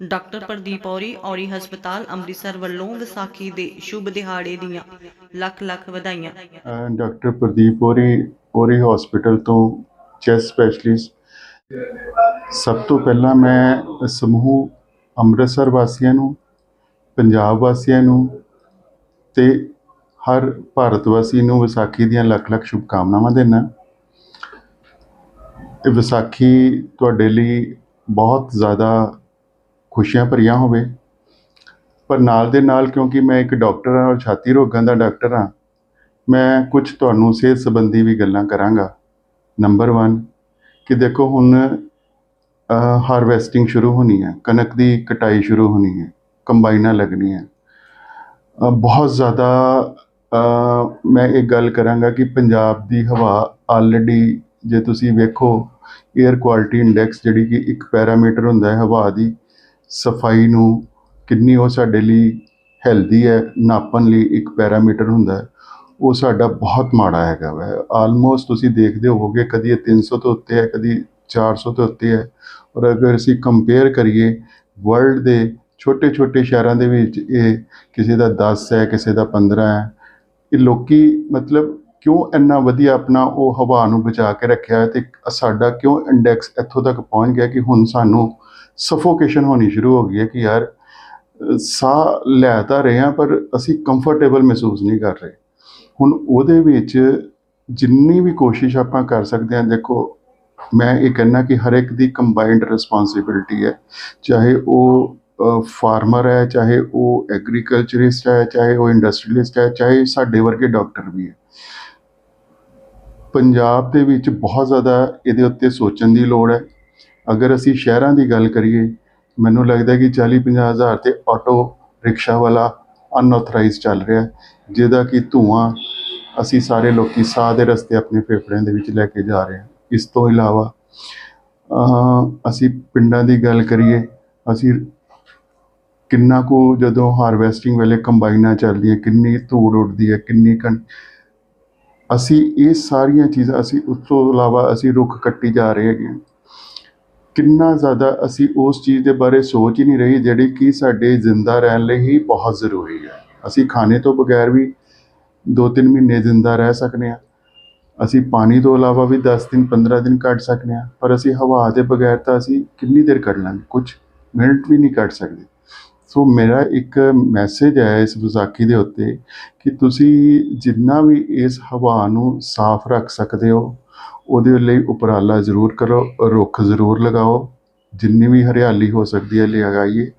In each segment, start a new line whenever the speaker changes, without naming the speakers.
Doctor Pradeep Auri ਔਰੀ ਹਸਪਤਾਲ ਅੰਮ੍ਰਿਤਸਰ ਵੱਲੋਂ ਵਿਸਾਖੀ ਦੇ ਸ਼ੁਭ ਦਿਹਾੜੇ ਦੀਆਂ ਲੱਖ ਲੱਖ ਵਧਾਈਆਂ।
ਡਾਕਟਰ ਪ੍ਰਦੀਪ ਔਰੀ ਔਰੀ ਹਸਪੀਟਲ ਤੋਂ ਚੈਸਟ ਸਪੈਸ਼ਲਿਸਟ। ਸਭ ਤੋਂ ਪਹਿਲਾਂ ਮੈਂ ਸਮੂਹ ਅੰਮ੍ਰਿਤਸਰ ਵਾਸੀਆਂ ਨੂੰ, ਪੰਜਾਬ ਵਾਸੀਆਂ ਨੂੰ ਤੇ ਹਰ ਭਾਰਤ ਵਾਸੀ ਨੂੰ ਵਿਸਾਖੀ ਦੀਆਂ ਲੱਖ ਲੱਖ ਸ਼ੁਭਕਾਮਨਾਵਾਂ ਦਿੰਦਾ। ਇਹ ਵਿਸਾਖੀ ਤੁਹਾਡੇ ਲਈ ਬਹੁਤ ਜ਼ਿਆਦਾ ਖੁਸ਼ੀਆਂ ਭਰੀਆਂ ਹੋਵੇ। ਪਰ ਨਾਲ ਦੇ ਨਾਲ ਕਿਉਂਕਿ ਮੈਂ ਇੱਕ ਡਾਕਟਰ ਹਾਂ ਔਰ ਛਾਤੀ ਰੋਗਾਂ ਦਾ ਡਾਕਟਰ ਹਾਂ, ਮੈਂ ਕੁਝ ਤੁਹਾਨੂੰ ਸਿਹਤ ਸੰਬੰਧੀ ਵੀ ਗੱਲਾਂ ਕਰਾਂਗਾ। ਨੰਬਰ 1 ਕਿ ਦੇਖੋ ਹੁਣ ਹਾਰਵੈਸਟਿੰਗ ਸ਼ੁਰੂ ਹੋਣੀ ਹੈ, ਕਣਕ ਦੀ ਕਟਾਈ ਸ਼ੁਰੂ ਹੋਣੀ ਹੈ, ਕੰਬਾਈਨਾਂ ਲੱਗਣੀਆਂ ਬਹੁਤ ਜ਼ਿਆਦਾ ਮੈਂ ਇਹ ਗੱਲ ਕਰਾਂਗਾ ਕਿ ਪੰਜਾਬ ਦੀ ਹਵਾ ਆਲਰੇਡੀ ਜੇ ਤੁਸੀਂ ਵੇਖੋ 에ਅਰ ਕੁਆਲਿਟੀ ਇੰਡੈਕਸ ਜਿਹੜੀ ਕਿ ਇੱਕ ਪੈਰਾਮੀਟਰ ਹੁੰਦਾ ਹੈ, ਹਵਾ ਦੀ ਸਫ਼ਾਈ ਨੂੰ ਕਿੰਨੀ ਉਹ ਸਾਡੇ ਲਈ ਹੈਲਦੀ ਹੈ, ਨਾਪਣ ਲਈ ਇੱਕ ਪੈਰਾਮੀਟਰ ਹੁੰਦਾ ਉਹ ਸਾਡਾ ਬਹੁਤ ਮਾੜਾ ਹੈਗਾ ਵੈ। ਆਲਮੋਸਟ ਤੁਸੀਂ ਦੇਖਦੇ ਹੋਵੋਗੇ, ਕਦੀ ਇਹ 300 ਤੋਂ ਉੱਤੇ ਹੈ, ਕਦੀ 400 ਤੋਂ ਉੱਤੇ ਹੈ। ਔਰ ਅਗਰ ਅਸੀਂ ਕੰਪੇਅਰ ਕਰੀਏ ਵਰਲਡ ਦੇ ਛੋਟੇ ਛੋਟੇ ਸ਼ਹਿਰਾਂ ਦੇ ਵਿੱਚ ਇਹ ਕਿਸੇ ਦਾ 10 ਹੈ, ਕਿਸੇ ਦਾ 15 ਹੈ, ਇਹ ਲੋਕੀ ਮਤਲਬ ਕਿਉਂ ਇੰਨਾ ਵਧੀਆ ਆਪਣਾ ਉਹ ਹਵਾ ਨੂੰ ਬਚਾ ਕੇ ਰੱਖਿਆ ਹੈ ਤੇ ਸਾਡਾ ਕਿਉਂ ਇੰਡੈਕਸ ਇੱਥੋਂ ਤੱਕ ਪਹੁੰਚ ਗਿਆ ਕਿ ਹੁਣ ਸਾਨੂੰ ਸਫੋਕੇਸ਼ਨ ਹੋਣੀ ਸ਼ੁਰੂ ਹੋ ਗਈ ਹੈ ਕਿ ਯਾਰ ਸਾਹ ਲੈ ਤਾਂ ਰਹੇ ਹਾਂ, ਪਰ ਅਸੀਂ ਕੰਫਰਟੇਬਲ ਮਹਿਸੂਸ ਨਹੀਂ ਕਰ ਰਹੇ। ਹੁਣ ਉਹਦੇ ਵਿੱਚ ਜਿੰਨੀ ਵੀ ਕੋਸ਼ਿਸ਼ ਆਪਾਂ ਕਰ ਸਕਦੇ ਹਾਂ, ਦੇਖੋ, ਮੈਂ ਇਹ ਕਹਿਣਾ ਕਿ ਹਰ ਇੱਕ ਦੀ ਕੰਬਾਈਨਡ ਰਿਸਪੌਂਸਿਬਿਲਟੀ ਹੈ। ਚਾਹੇ ਉਹ ਫਾਰਮਰ ਹੈ, ਚਾਹੇ ਉਹ ਐਗਰੀਕਲਚਰਿਸਟ ਹੈ, ਚਾਹੇ ਉਹ ਇੰਡਸਟਰੀਲਿਸਟ ਹੈ, ਚਾਹੇ ਸਾਡੇ ਵਰਗੇ ਡਾਕਟਰ ਵੀ ਹੈ। ਪੰਜਾਬ ਦੇ ਵਿੱਚ ਬਹੁਤ ਜ਼ਿਆਦਾ ਇਹਦੇ ਉੱਤੇ ਸੋਚਣ ਦੀ ਲੋੜ ਹੈ। ਅਗਰ ਅਸੀਂ ਸ਼ਹਿਰਾਂ ਦੀ ਗੱਲ ਕਰੀਏ, ਮੈਨੂੰ ਲੱਗਦਾ ਕਿ 40 50 ਹਜ਼ਾਰ ਤੇ ਆਟੋ ਰਿਕਸ਼ਾ ਵਾਲਾ ਅਨਆਥੋਰਾਈਜ਼ ਚੱਲ ਰਿਹਾ ਜਿਹਦਾ ਕਿ ਧੂਆਂ ਅਸੀਂ ਸਾਰੇ ਲੋਕੀ ਸਾਹ ਦੇ ਰਸਤੇ ਆਪਣੇ ਫੇਫੜਿਆਂ ਦੇ ਵਿੱਚ ਲੈ ਕੇ ਜਾ ਰਹੇ ਹਾਂ ਇਸ ਤੋਂ ਇਲਾਵਾ ਅਸੀਂ ਪਿੰਡਾਂ ਦੀ ਗੱਲ ਕਰੀਏ, ਅਸੀਂ ਕਿੰਨਾ ਕੁ ਜਦੋਂ ਹਾਰਵੈਸਟਿੰਗ ਵੇਲੇ ਕੰਬਾਈਨਾਂ ਚੱਲਦੀਆਂ, ਕਿੰਨੀ ਧੂੜ ਉੱਡਦੀ ਹੈ, ਕਿੰਨੀ ਕਣ, ਅਸੀਂ ਇਹ ਸਾਰੀਆਂ ਚੀਜ਼ਾਂ, ਅਸੀਂ ਉਸ ਤੋਂ ਇਲਾਵਾ ਅਸੀਂ ਰੁੱਖ ਕੱਟੀ ਜਾ ਰਹੇ ਹੈਗੇ ਹਾਂ। ਕਿੰਨਾ ਜ਼ਿਆਦਾ ਅਸੀਂ ਉਸ ਚੀਜ਼ ਦੇ ਬਾਰੇ ਸੋਚ ਹੀ ਨਹੀਂ ਰਹੀ ਜਿਹੜੀ ਕਿ ਸਾਡੇ ਜ਼ਿੰਦਾ ਰਹਿਣ ਲਈ ਹੀ ਬਹੁਤ ਜ਼ਰੂਰੀ ਹੈ। ਅਸੀਂ ਖਾਣੇ ਤੋਂ ਬਗੈਰ ਵੀ 2-3 ਮਹੀਨੇ ਜ਼ਿੰਦਾ ਰਹਿ ਸਕਦੇ ਹਾਂ। ਅਸੀਂ ਪਾਣੀ ਤੋਂ ਇਲਾਵਾ ਵੀ 10 ਦਿਨ 15 ਦਿਨ ਕੱਢ ਸਕਦੇ ਹਾਂ। ਪਰ ਅਸੀਂ ਹਵਾ ਦੇ ਬਗੈਰ ਤਾਂ ਅਸੀਂ ਕਿੰਨੀ ਦੇਰ ਕੱਢ ਲਾਂਗੇ? ਕੁਝ ਮਿੰਟ ਵੀ ਨਹੀਂ ਕੱਢ ਸਕਦੇ। ਸੋ ਮੇਰਾ ਇੱਕ ਮੈਸੇਜ ਹੈ ਇਸ ਵਿਸਾਖੀ ਦੇ ਉੱਤੇ ਕਿ ਤੁਸੀਂ ਜਿੰਨਾ ਵੀ ਇਸ ਹਵਾ ਨੂੰ ਸਾਫ਼ ਰੱਖ ਸਕਦੇ ਹੋ ਉਹਦੇ ਲਈ ਉਪਰਾਲਾ ਜ਼ਰੂਰ ਕਰੋ, ਰੁੱਖ ਜ਼ਰੂਰ ਲਗਾਓ, ਜਿੰਨੀ ਵੀ ਹਰਿਆਲੀ ਹੋ ਸਕਦੀ ਹੈ ਲਗਾਈਏ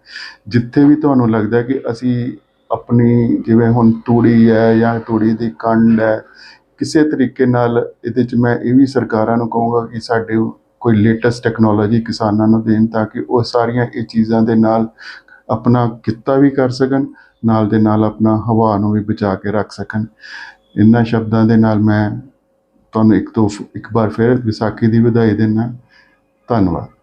ਜਿੱਥੇ ਵੀ ਤੁਹਾਨੂੰ ਲੱਗਦਾ ਕਿ ਅਸੀਂ ਆਪਣੀ ਜਿਵੇਂ ਹੁਣ ਤੂੜੀ ਹੈ ਜਾਂ ਤੂੜੀ ਦੀ ਕੰਡ ਹੈ, ਕਿਸੇ ਤਰੀਕੇ ਨਾਲ ਇਹਦੇ 'ਚ ਮੈਂ ਇਹ ਵੀ ਸਰਕਾਰਾਂ ਨੂੰ ਕਹੂੰਗਾ ਕਿ ਸਾਡੇ ਕੋਈ ਲੇਟੈਸਟ ਟੈਕਨੋਲੋਜੀ ਕਿਸਾਨਾਂ ਨੂੰ ਦੇਣ ਤਾਂ ਕਿ ਉਹ ਸਾਰੀਆਂ ਇਹ ਚੀਜ਼ਾਂ ਦੇ ਨਾਲ ਆਪਣਾ ਕਿੱਤਾ ਵੀ ਕਰ ਸਕਣ, ਨਾਲ ਦੇ ਨਾਲ ਆਪਣਾ ਹਵਾ ਨੂੰ ਵੀ ਬਚਾ ਕੇ ਰੱਖ ਸਕਣ। ਇਹਨਾਂ ਸ਼ਬਦਾਂ ਦੇ ਨਾਲ ਮੈਂ ਤੁਹਾਨੂੰ ਇੱਕ ਤੋਂ ਇੱਕ ਵਾਰ ਫਿਰ ਵਿਸਾਖੀ ਦੀ ਵਧਾਈ ਦਿੰਦਾ। ਧੰਨਵਾਦ।